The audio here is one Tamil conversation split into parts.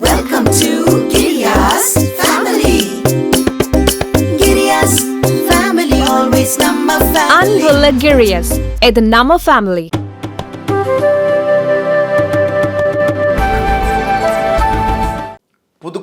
Welcome to Giriya's family. Giriya's family always Namma family. Angulla Giriya's, the Namma family.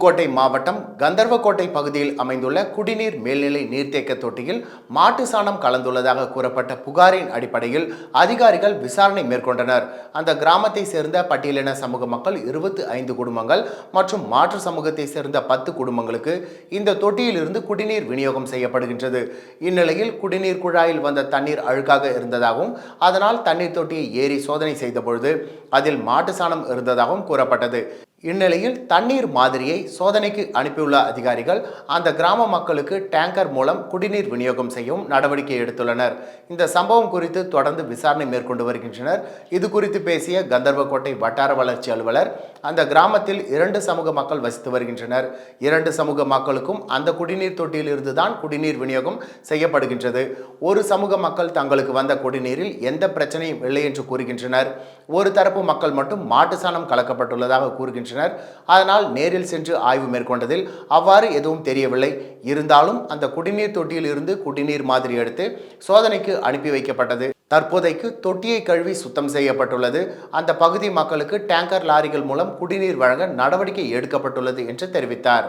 Pudukkottai மாவட்டம் கந்தர்வக்கோட்டை பகுதியில் அமைந்துள்ள குடிநீர் மேல்நிலை நீர்த்தேக்க தொட்டியில் மாட்டு சாணம் கலந்துள்ளதாக கூறப்பட்ட புகாரின் அடிப்படையில் அதிகாரிகள் விசாரணை மேற்கொண்டனர். அந்த கிராமத்தை சேர்ந்த பட்டியலின சமூக மக்கள் இருபத்தி ஐந்து குடும்பங்கள் மற்றும் மாற்று சமூகத்தை சேர்ந்த பத்து குடும்பங்களுக்கு இந்த தொட்டியிலிருந்து குடிநீர் விநியோகம் செய்யப்படுகின்றது. இந்நிலையில் குடிநீர் குழாயில் வந்த தண்ணீர் அழுக்காக இருந்ததாகவும் அதனால் தண்ணீர் தொட்டியை ஏறி சோதனை செய்தபொழுது அதில் மாட்டு சாணம் இருந்ததாகவும் கூறப்பட்டது. இந்நிலையில் தண்ணீர் மாதிரியை சோதனைக்கு அனுப்பியுள்ள அதிகாரிகள் அந்த கிராம மக்களுக்கு டேங்கர் மூலம் குடிநீர் விநியோகம் செய்யவும் நடவடிக்கை எடுத்துள்ளனர். இந்த சம்பவம் குறித்து தொடர்ந்து விசாரணை மேற்கொண்டு வருகின்றனர். இது குறித்து பேசிய கந்தர்வக்கோட்டை வட்டார வளர்ச்சி அலுவலர் அந்த கிராமத்தில் இரண்டு சமூக மக்கள் வசித்து வருகின்றனர். இரண்டு சமூக மக்களுக்கும் அந்த குடிநீர் தொட்டியிலிருந்து தான் குடிநீர் விநியோகம் செய்யப்படுகின்றது. ஒரு சமூக மக்கள் தங்களுக்கு வந்த குடிநீரில் எந்த பிரச்சனையும் இல்லை என்று கூறுகின்றனர். ஒரு தரப்பு மக்கள் மட்டும் மாட்டு சாணம் கலக்கப்பட்டுள்ளதாக கூறுகின்றனர். அதனால் நேரில் சென்று ஆய்வு மேற்கொண்டதில் அவ்வாறு எதுவும் தெரியவில்லை. இருந்தாலும் அந்த குடிநீர் தொட்டியில் இருந்து குடிநீர் மாதிரி எடுத்து சோதனைக்கு அனுப்பி வைக்கப்பட்டது. தற்போதைக்கு தொட்டியை கழுவி சுத்தம் செய்யப்பட்டுள்ளது. அந்த பகுதி மக்களுக்கு டேங்கர் லாரிகள் மூலம் குடிநீர் வழங்க நடவடிக்கை எடுக்கப்பட்டுள்ளது என்று தெரிவித்தார்.